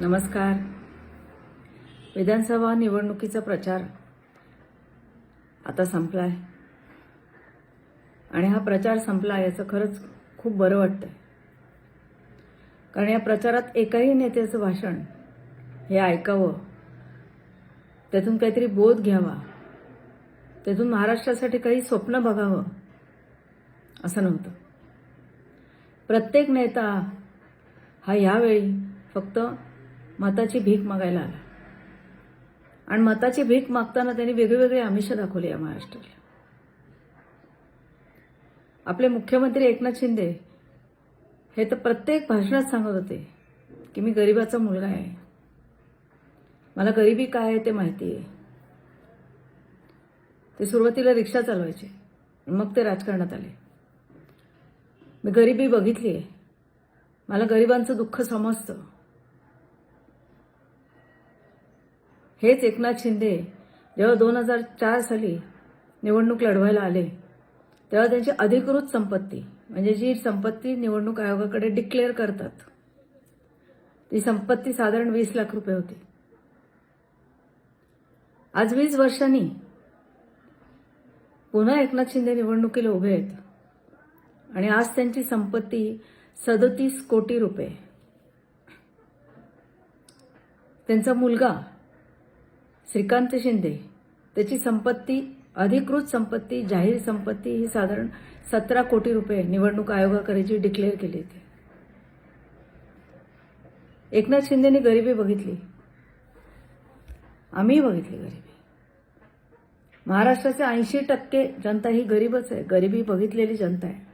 नमस्कार. विधानसभा निवडणुकीचा प्रचार आता संपला आहे आणि हा प्रचार संपला याचं खरंच खूप बरं वाटतं कारण या प्रचारात एकाही नेत्याचं भाषण हे ऐकावं त्यातून काहीतरी बोध घ्यावा त्यातून महाराष्ट्रासाठी काही स्वप्न बघावं असं नव्हतं. प्रत्येक नेता हा यावेळी फक्त मताची भीक मागायला आला. आणि मताची भीक मागताना त्यांनी वेगळेवेगळे आमिष दाखवले या महाराष्ट्राला. आपले मुख्यमंत्री एकनाथ शिंदे हे तर प्रत्येक भाषणात सांगत होते की मी गरिबाचा मुलगा आहे. मला गरिबी काय आहे ते माहिती आहे. ते सुरुवातीला रिक्षा चालवायचे. मग ते राजकारणात आले. मी गरिबी बघितली आहे मला गरिबांचं दुःख समजतं. हेच एकनाथ शिंदे जेव्हा दोन हजार चार साली निवडणूक लढवायला आले तेव्हा त्यांची अधिकृत संपत्ती म्हणजे जी संपत्ती निवडणूक आयोगाकडे डिक्लेअर करतात ती संपत्ती साधारण वीस लाख रुपये होती. आज वीस वर्षांनी पुन्हा एकनाथ शिंदे निवडणुकीला उभे आहेत आणि आज त्यांची संपत्ती सदतीस कोटी रुपये. त्यांचा मुलगा श्रीकांत शिंदे. त्याची संपत्ती अधिकृत संपत्ती जाहीर संपत्ती ही साधारण सतरा कोटी रुपये निवडणूक आयोगाकडे डिक्लेअर केली होती. एकनाथ शिंदेनी गरिबी बघितली. आम्ही बघितली गरिबी. महाराष्ट्राचे ऐंशी टक्के जनता ही गरीबच आहे. गरिबी बघितलेली जनता आहे.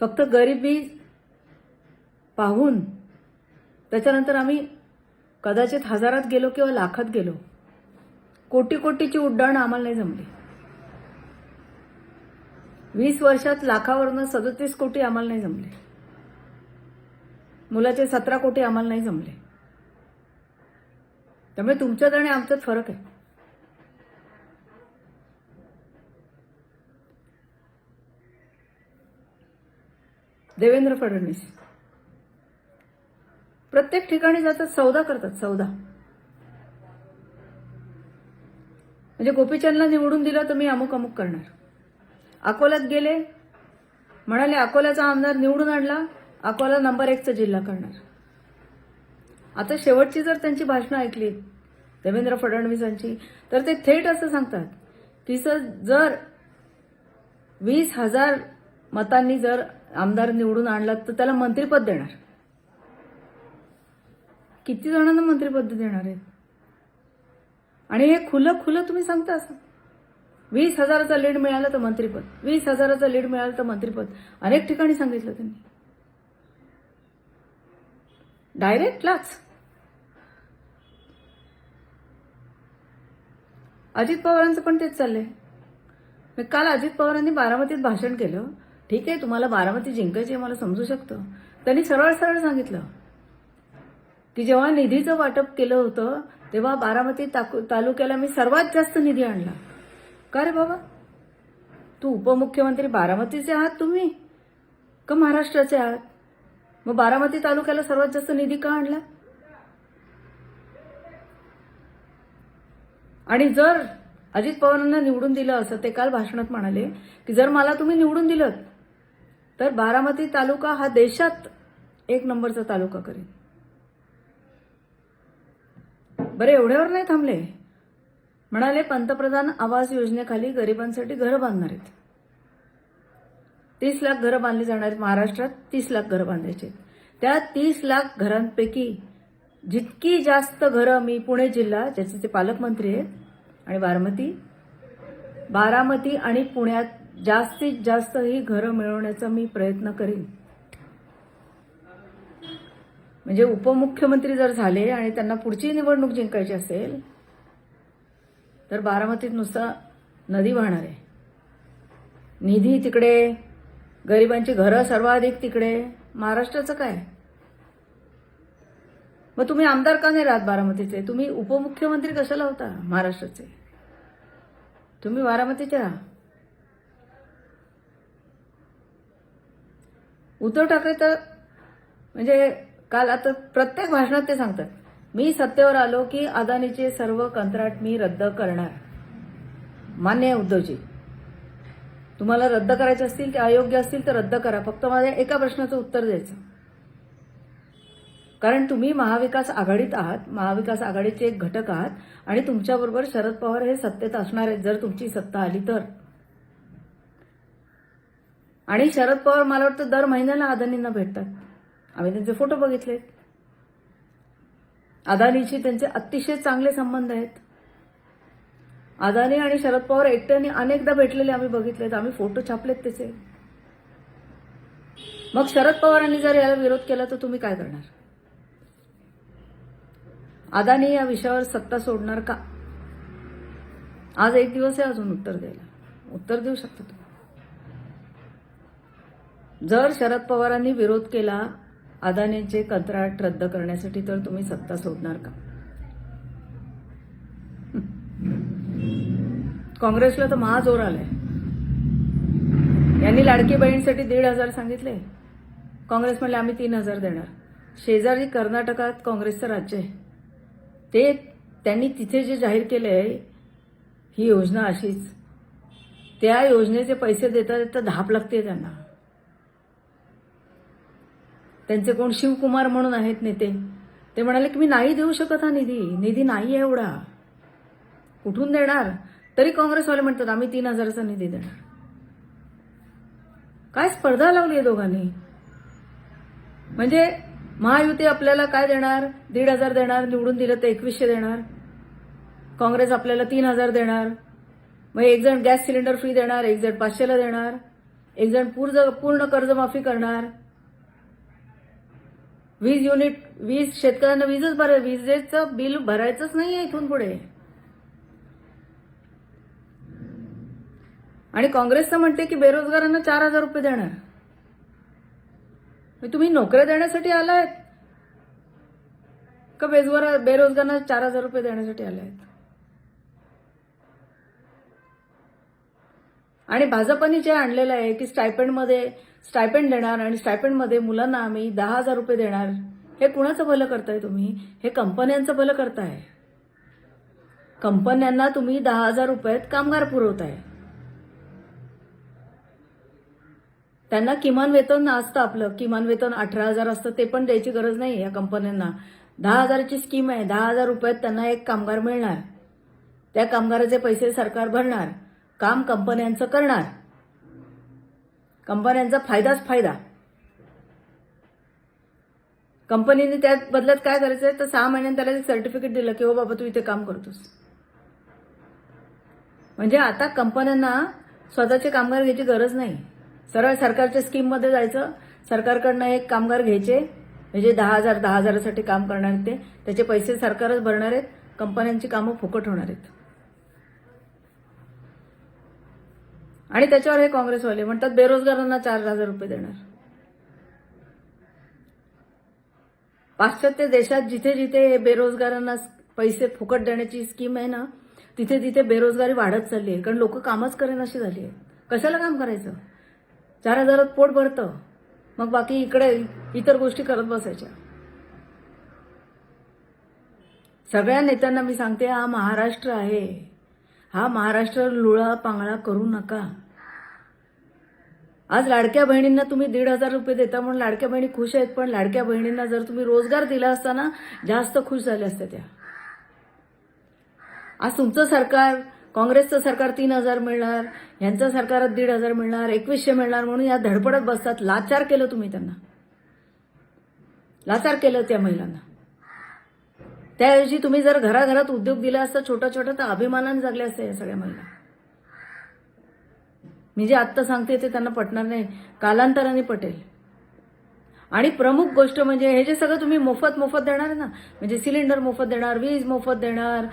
फक्त गरिबी पाहून त्याच्यानंतर आम्ही कदाचित हजारात गेलो किंवा लाखात गेलो. कोटी कोटीची उड्डाणं आम्हाला नाही जमली. वीस वर्षात लाखावरनं सदतीस कोटी आम्हाला नाही जमले. मुलाचे सतरा कोटी आम्हाला नाही जमले. त्यामुळे तुमच्यात आणि आमच्यात फरक आहे. देवेंद्र फडणवीस. प्रत्येक ठिकाणी जातात सौदा करतात सौदा. म्हणजे गोपीचंदला निवडून दिलं तर मी अमुक अमुक करणार. अकोल्यात गेले म्हणाले अकोल्याचा आमदार निवडून आणला अकोला नंबर एकचा जिल्हा करणार. आता शेवटची जर त्यांची भाषणं ऐकली देवेंद्र फडणवीसांची तर ते थेट असं सांगतात की सर जर वीस हजार मतांनी जर आमदार निवडून आणला तर त्याला मंत्रीपद देणार. किती जणांना मंत्रिपद देणार आहेत? आणि हे खुलं खुलं तुम्ही सांगता असं? वीस हजाराचा लीड मिळाला तर मंत्रीपद वीस हजाराचा लीड मिळालं तर मंत्रीपद अनेक ठिकाणी सांगितलं त्यांनी. डायरेक्टलाच अजित पवारांचं पण तेच चाललंय. मी काल अजित पवारांनी बारामतीत भाषण केलं. ठीक आहे तुम्हाला बारामती जिंकायची आहे मला समजू शकतं. त्यांनी सरळ सरळ सांगितलं. की जेव्हा निधीचं वाटप केलं होतं तेव्हा बारामती तालुक्याला मी सर्वात जास्त निधी आणला. का रे बाबा? तू उपमुख्यमंत्री बारामतीचे आहात तुम्ही? का महाराष्ट्राचे आहात? मग बारामती तालुक्याला सर्वात जास्त निधी का आणला? आणि जर अजित पवारांना निवडून दिलं असं ते काल भाषणात म्हणाले की जर मला तुम्ही निवडून दिलं तर बारामती तालुका हा देशात एक नंबरचा तालुका करेन बरे एवढ्यावर नाही थांबले. म्हणाले पंतप्रधान आवास योजनेखाली गरिबांसाठी घरं बांधणार आहेत. तीस लाख घरं बांधली जाणार आहेत महाराष्ट्रात तीस लाख घरं बांधायचे त्या तीस लाख घरांपैकी जितकी जास्त घरं मी पुणे जिल्हा ज्याचे ते पालकमंत्री आहेत आणि बारामती बारामती आणि पुण्यात जास्तीत जास्त ही घरं मिळवण्याचा मी प्रयत्न करीन. म्हणजे उपमुख्यमंत्री जर झाले आणि त्यांना पुढची निवडणूक जिंकायची असेल तर बारामतीत नुसता नदी वाहणार आहे. निधी तिकडे गरिबांची घरं सर्वाधिक तिकडे. महाराष्ट्राचं काय? मग तुम्ही आमदार का नाही राहत बारामतीचे? तुम्ही उपमुख्यमंत्री कशाला होता महाराष्ट्राचे? तुम्ही बारामतीचे राहा. उद्धव ठाकरे तर म्हणजे काल आता प्रत्येक भाषणात ते सांगतात. मी सत्तेवर आलो की अदानीचे सर्व कंत्राट मी रद्द करणार. मान्य उद्धवजी. तुम्हाला रद्द करायचे असतील ते अयोग्य असतील तर रद्द करा. फक्त माझ्या एका प्रश्नाचं उत्तर द्यायचं. कारण तुम्ही महाविकास आघाडीत आहात महाविकास आघाडीचे एक घटक आहात आणि तुमच्याबरोबर शरद पवार हे सत्तेत असणार आहेत जर तुमची सत्ता आली तर. आणि शरद पवार मला वाटतं दर महिन्याला अदानींना भेटतात. आम्ही त्यांचे फोटो बघितले. अदानीशी त्यांचे अतिशय चांगले संबंध आहेत. अदानी आणि शरद पवार एकट्याने अनेकदा भेटलेले आम्ही बघितलेत. आम्ही फोटो छापलेत त्याचे. मग शरद पवारांनी जर याला विरोध केला तर तुम्ही काय करणार? अदानी या विषयावर सत्ता सोडणार का? आज एक दिवस आहे अजून उत्तर द्यायला. उत्तर देऊ शकता तुम्ही. जर शरद पवारांनी विरोध केला अदानीचे कंत्राट रद्द करण्यासाठी तर तुम्ही सत्ता सोडणार का? काँग्रेसला तर महाजोर आलाय. यांनी लाडकी बहीणसाठी दीड हजार सांगितले. काँग्रेस म्हणले आम्ही तीन हजार देणार. शेजारी कर्नाटकात काँग्रेसचं राज्य आहे. ते त्यांनी तिथे जे जाहीर केले आहे ही योजना अशीच. त्या योजनेचे पैसे देतात देता धाप लागते त्यांना. त्यांचे कोण शिवकुमार म्हणून आहेत नेते. ते म्हणाले की मी नाही देऊ शकत हा निधी. निधी नाही आहे एवढा. कुठून देणार? तरी काँग्रेसवाले म्हणतात आम्ही तीन हजाराचा निधी देणार. काय स्पर्धा लावली आहे दोघांनी? म्हणजे महायुती आपल्याला काय देणार? दीड हजार देणार निवडून दिलं तर एकवीसशे देणार. काँग्रेस आपल्याला तीन हजार देणार. मग एक जण गॅस सिलेंडर फ्री देणार एक जण पाचशेला देणार. एक जण पूर्ण पूर्ण कर्जमाफी करणार. वीज युनिट वीज शेतकऱ्यांना वीजच भर विजेचं बिल भरायचंच नाहीये इथून पुढे. आणि काँग्रेस तर म्हणते की बेरोजगारांना चार हजार रुपये देणार. तुम्ही नोकऱ्या देण्यासाठी आलायत? का बेजवार बेरोजगारांना चार हजार रुपये देण्यासाठी आलायत? आणि भाजपने जे आणलेलं आहे की स्टायपेंडमध्ये स्टायपेंड देणार आणि स्टायपेंडमध्ये मुलांना आम्ही दहा हजार रुपये देणार. हे कुणाचं भलं करताय तुम्ही? हे कंपन्यांचं भलं करताय. कंपन्यांना तुम्ही दहा हजार रुपयात कामगार पुरवताय. त्यांना किमान वेतन असतं आपलं. किमान वेतन अठरा हजार असतं ते पण द्यायची गरज नाही या कंपन्यांना. दहा हजाराची स्कीम आहे. दहा हजार रुपयात त्यांना एक कामगार मिळणार. त्या कामगाराचे पैसे सरकार भरणार. काम कंपन्यांचं करणार. कंपन्यांचा फायदाच फायदा. कंपनीने त्या बदल्यात काय करायचंय? तर सहा महिन्यांनी त्याला एक सर्टिफिकेट दिलं की हो बाबा तू इथे काम करतोस. म्हणजे आता कंपन्यांना स्वतःचे कामगार घ्यायची गरज नाही. सरळ सरकारच्या स्कीममध्ये जायचं. सरकारकडनं एक कामगार घ्यायचे. म्हणजे दहा हजार दहा हजारासाठी काम करणार आहेत ते. त्याचे पैसे सरकारच भरणार आहेत. कंपन्यांची कामं फुकट होणार आहेत. आणि त्याच्यावर हे काँग्रेसवाले म्हणतात बेरोजगारांना चार हजार रुपये देणार. पाश्चात्य देशात जिथे जिथे हे बेरोजगारांना पैसे फुकट देण्याची स्कीम आहे ना तिथे तिथे बेरोजगारी वाढत चालली आहे. कारण लोक कामच करेन अशी झाली आहे कशाला काम करायचं? चार हजारात पोट भरतं. मग बाकी इकडे इतर गोष्टी करत बसायच्या. सगळ्या नेत्यांना मी सांगते हा महाराष्ट्र आहे. हा महाराष्ट्र लुळा पांगळा करू नका. आज लाडक्या बहिणींना तुम्ही दीड हजार रुपये देता म्हणून लाडक्या बहिणी खुश आहेत पण लाडक्या बहिणींना जर तुम्ही रोजगार दिला असताना जास्त खुश झाल्या असत्या त्या. आज तुमचं सरकार काँग्रेसचं सरकार तीन हजार मिळणार यांचं सरकार दीड हजार मिळणार एकवीसशे मिळणार म्हणून या धडपडत बसतात. लाचार केलं तुम्ही त्यांना. लाचार केलं त्या महिलांना. त्याऐवजी तुम्ही जर घराघरात उद्योग दिला असता छोटा छोटा तर अभिमानाने जगल्या असते या सगळ्या महिला. मी जे आत्ता सांगते ते त्यांना पटणार नाही. कालांतराने पटेल. आणि प्रमुख गोष्ट म्हणजे हे जे सगळं तुम्ही मोफत मोफत देणार आहे ना म्हणजे सिलेंडर मोफत देणार वीज मोफत देणार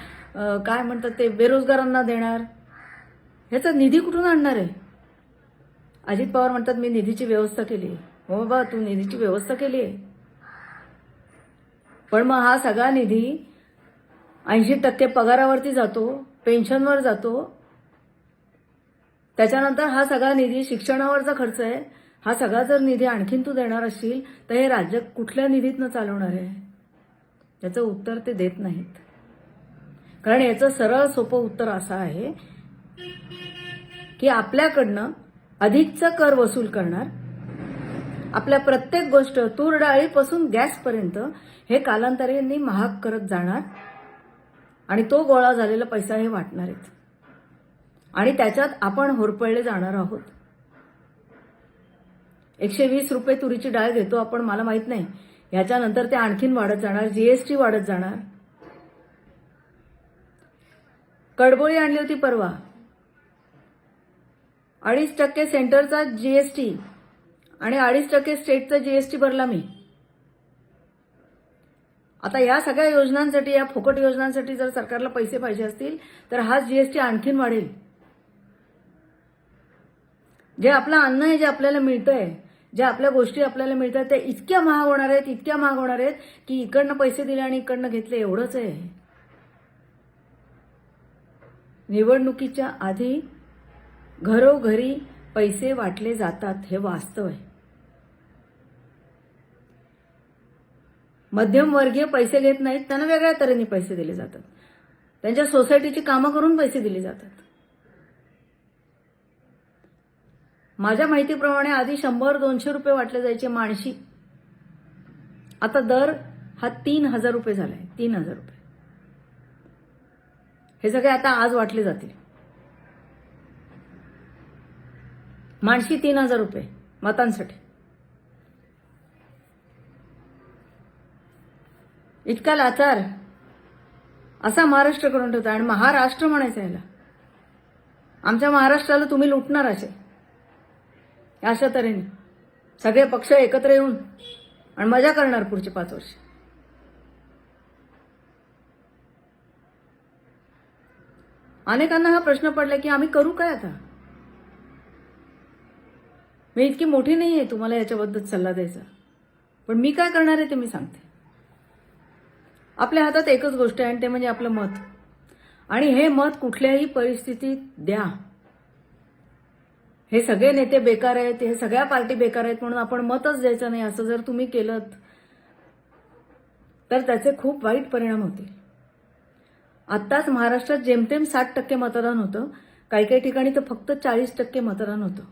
काय म्हणतात ते बेरोजगारांना देणार ह्याचा निधी कुठून आणणार आहे? अजित पवार म्हणतात मी निधीची व्यवस्था केली आहे. हो बाबा तू निधीची व्यवस्था केली आहे. पण मग हा सगळा निधी ऐंशी टक्के पगारावरती जातो पेन्शनवर जातो. त्याच्यानंतर हा सगळा निधी शिक्षणावरचा खर्च आहे. हा सगळा जर निधी आणखीन तू देणार असशील तर हे राज्य कुठल्या निधीतनं चालवणार आहे? त्याचं उत्तर ते देत नाहीत. कारण याचं सरळ सोपं उत्तर असं आहे की आपल्याकडनं अधिकचा कर वसूल करणार आपल्या प्रत्येक गोष्ट तूर डाळीपासून गॅसपर्यंत हे कालांतराने महाग करत जाणार आणि तो गोळा झालेला पैसा हे वाटणार आहेत. आणि त्याच्यात आपण होरपळले जाणार आहोत. एकशे वीस रुपये तुरीची डाळ घेतो आपण मला माहीत नाही. याच्यानंतर ते आणखीन वाढत जाणार जीएसटी वाढत जाणार. कडबोळी आणली होती परवा. अडीच टक्के सेंटरचा जीएसटी आणि अडीच टक्के स्टेटचा जीएसटी भरला मी. आता या सगळ्या योजनांसाठी या फुकट योजनांसाठी जर सरकारला पैसे पाहिजे असतील तर हाच जीएसटी आणखीन वाढेल. जे आपलं अन्न आहे जे आपल्याला मिळतंय ज्या आपल्या गोष्टी आपल्याला मिळतात त्या इतक्या महाग होणार आहेत इतक्या महाग होणार आहेत की इकडनं पैसे दिले आणि इकडनं घेतले एवढंच आहे. निवडणुकीच्या आधी घरोघरी पैसे वाटले जातात हे वास्तव आहे. मध्यमवर्गीय पैसे घेत नाहीत त्यांना वेगळ्या तऱ्हेने पैसे दिले जातात. त्यांच्या सोसायटीची कामं करून पैसे दिले जातात. माझ्या माहितीप्रमाणे आधी शंभर दोनशे रुपये वाटले जायचे माणशी. आता दर हा तीन हजार रुपये झालाय तीन हजार रुपये. हे सगळे आता आज वाटले जातील. माणशी तीन हजार रुपये मतांसाठी. इतका लाचार. असा महाराष्ट्र करून ठेवता. आणि महाराष्ट्र म्हणायचं याला. आमच्या महाराष्ट्राला तुम्ही लुटणार असे. अशा तऱ्हेने. सगळे पक्ष एकत्र येऊन आणि मजा करणार पुढचे पाच वर्ष. अनेकांना हा प्रश्न पडला की आम्ही करू काय आता? मी इतकी मोठी नाही आहे तुम्हाला याच्याबद्दल सल्ला द्यायचा. पण मी काय करणार आहे ते मी सांगते. आपल्या हातात एकच गोष्ट आहे आणि ते म्हणजे आपलं मत. आणि हे मत कुठल्याही परिस्थितीत द्या. हे सगळे नेते बेकार आहेत हे सगळ्या पार्टी बेकार आहेत म्हणून आपण मतच द्यायचं नाही असं जर तुम्ही केलं तर त्याचे खूप वाईट परिणाम होतील. आत्ताच महाराष्ट्रात जेमतेम साठ टक्के मतदान होतं काही काही ठिकाणी तर फक्त चाळीस टक्के मतदान होतं.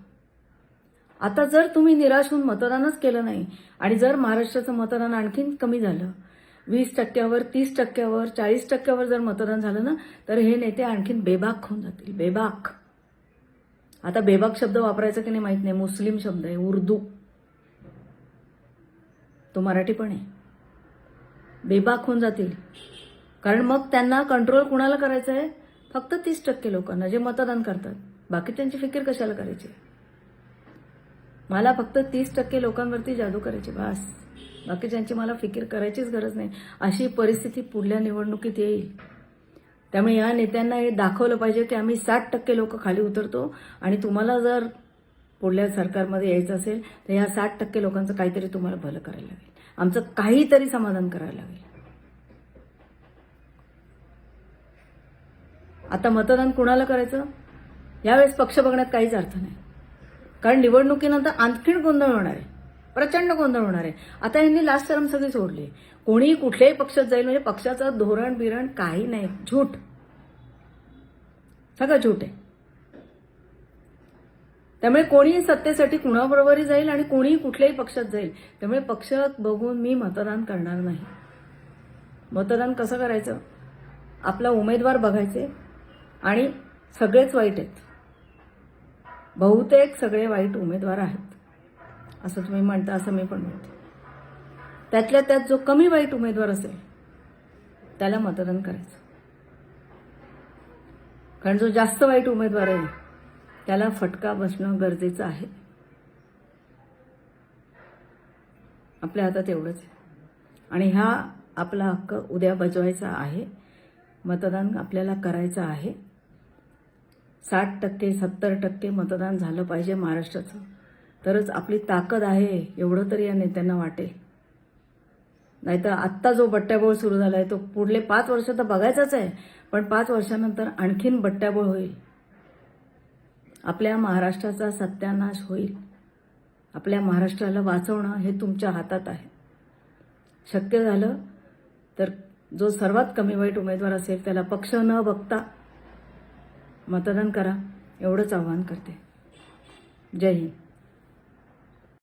आता जर तुम्ही निराश होऊन मतदानच केलं नाही आणि जर महाराष्ट्राचं मतदान आणखीन कमी झालं वीस टक्क्यावर तीस टक्क्यावर चाळीस टक्क्यावर जर मतदान झालं ना तर हे नेते आणखीन बेबाक होऊन जातील बेबाक. आता बेबाक शब्द वापरायचा की नाही माहीत नाही मुस्लिम शब्द आहे उर्दू. तो मराठी पण आहे. बेबाक होऊन जातील. कारण मग त्यांना कंट्रोल कुणाला करायचं आहे? फक्त तीस टक्के लोकांना जे मतदान करतात. बाकी त्यांची फिकीर कशाला करायची? मला फक्त तीस टक्के लोकांवरती जादू करायची बस. बाकीच्यांची मला फिकीर करायचीच गरज नाही अशी परिस्थिती पुढल्या निवडणुकीत येईल. त्यामुळे या नेत्यांना हे दाखवलं पाहिजे की आम्ही साठ टक्के लोक खाली उतरतो आणि तुम्हाला जर पुढल्या सरकारमध्ये यायचं असेल तर या साठ टक्के लोकांचं काहीतरी तुम्हाला भलं करायला लागेल. आमचं काहीतरी समाधान करायला लागेल. आता मतदान कुणाला करायचं? यावेळेस पक्ष बघण्यात काहीच अर्थ नाही. कारण निवडणुकीनंतर आणखीन गोंधळ होणार आहे. प्रचंड गोंधळ होणार आहे. आता यांनी लास्ट टर्म सगळी सोडली. कोणीही कुठल्याही पक्षात जाईल म्हणजे पक्षाचं धोरण बिरण काही नाही. झूट सगळं झूट आहे. त्यामुळे कोणीही सत्तेसाठी कुणाबरोबरही जाईल आणि कोणीही कुठल्याही पक्षात जाईल. त्यामुळे पक्ष बघून मी मतदान करणार नाही. मतदान कसं करायचं? आपला उमेदवार बघायचे आणि सगळेच वाईट आहेत. बहुतेक सगळे वाईट उमेदवार आहेत. असं तुम्ही म्हणता असं मी पण म्हणते. त्यातल्या त्यात जो कमी वाईट उमेदवार असेल त्याला मतदान करायचं. कारण जो जास्त वाईट उमेदवार आहे त्याला फटका बसणं गरजेचं आहे. आपल्या हातात एवढंच आहे. आणि हा आपला हक्क उद्या बजवायचा आहे. मतदान आपल्याला करायचं आहे. साठ टक्के सत्तर टक्के मतदान झालं पाहिजे महाराष्ट्राचं. तरच आपली ताकद आहे एवढं तरी या नेत्यांना वाटेल. नाहीतर आत्ता जो बट्ट्याबोळ सुरू झाला आहे तो पुढले पाच वर्ष तर बघायचाच आहे पण पाच वर्षानंतर आणखीन बट्ट्याबोळ होईल. आपल्या महाराष्ट्राचा सत्यानाश होईल. आपल्या महाराष्ट्राला वाचवणं हे तुमच्या हातात आहे. शक्य झालं तर जो सर्वात कमी वाईट उमेदवार असेल त्याला पक्ष न बघता मतदान करा. एवढंच आव्हान करते. जय हिंद.